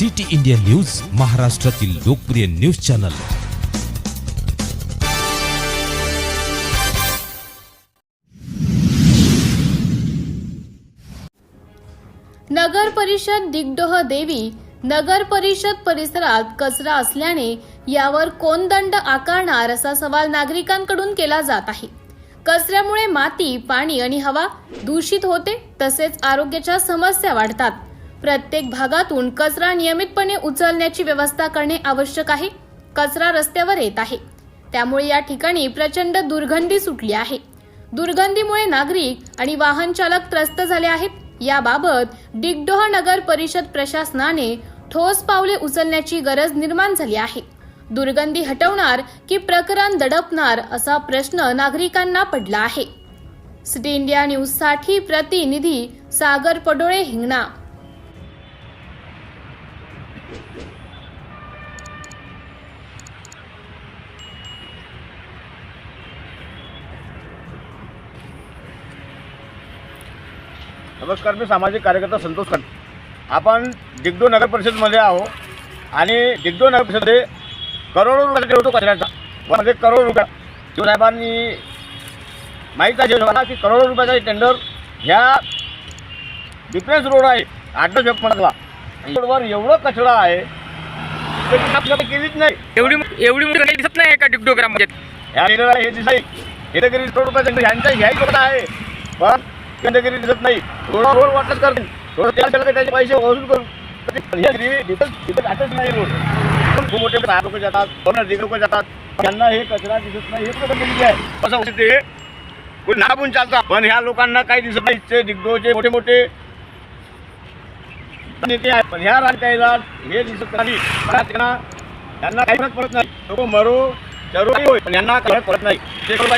City India news महाराष्ट्रातील लोकप्रिय news channel. नगर परिषद दिग्डोह देवी नगर परिषद परिसरात कचरा असल्याने यावर कोण दंड आकारणार असा सवाल नागरिकांकडून केला जात आहे. कचऱ्यामुळे माती पाणी आणि हवा दूषित होते तसेच आरोग्याच्या समस्या वाढतात. प्रत्येक भागातून कचरा नियमितपणे उचलण्याची व्यवस्था करणे आवश्यक आहे. कचरा रस्त्यावर येत आहे. त्यामुळे या ठिकाणी प्रचंड दुर्गंधी सुटली आहे. दुर्गंधीमुळे नागरिक आणि वाहन चालक त्रस्त झाले आहेत. याबाबत डिगडोह नगर परिषद प्रशासनाने ठोस पावले उचलण्याची गरज निर्माण झाली आहे. दुर्गंधी हटवणार की प्रकरण दडपणार असा प्रश्न नागरिकांना पडला आहे. सिटी इंडिया न्यूजसाठी प्रतिनिधी सागर पडोळे हिंगणा. नमस्कार मी सामाजिक कार्यकर्ता संतोष खंड. आपण दिग्डो नगर परिषदमध्ये आहो आणि दिग्डो नगर परिषदे करोडो रुपयाचा ठेवतो कचऱ्याचा म्हणजे करोडो रुपया. शिवसाहेबांनी माहीत आहे मला की करोडो रुपयाचा टेंडर ह्या डिफेन्स रोड आहे. आठ म्हणा रोडवर एवढं कचरा आहे केलीच नाही. एवढी एवढी मोठी दिसत नाही का डिगडोग्राममध्ये ह्या हे दिसाई हेदगिरी ह्यांचा ह्याही आहे पण केंद्रगिरी दिसत नाही. रोड वाटत थोडं त्याला त्याचे पैसे वसूल नाही रोड. खूप मोठे लोक जातात लोक त्यांना हे कचरा दिसत नाही हे आहे? असं होते ते. कोणी नाबून चालतात. पण ह्या लोकांना काही दिसत नाही. ते मोठे मोठे नेते आहे पण ह्या राजकारणाला हे दिसत नाही. त्यांना त्यांना काही फरक पडत नाही. लोक मरो जरूर होय पण यांना काही फरक पडत नाही. ते करू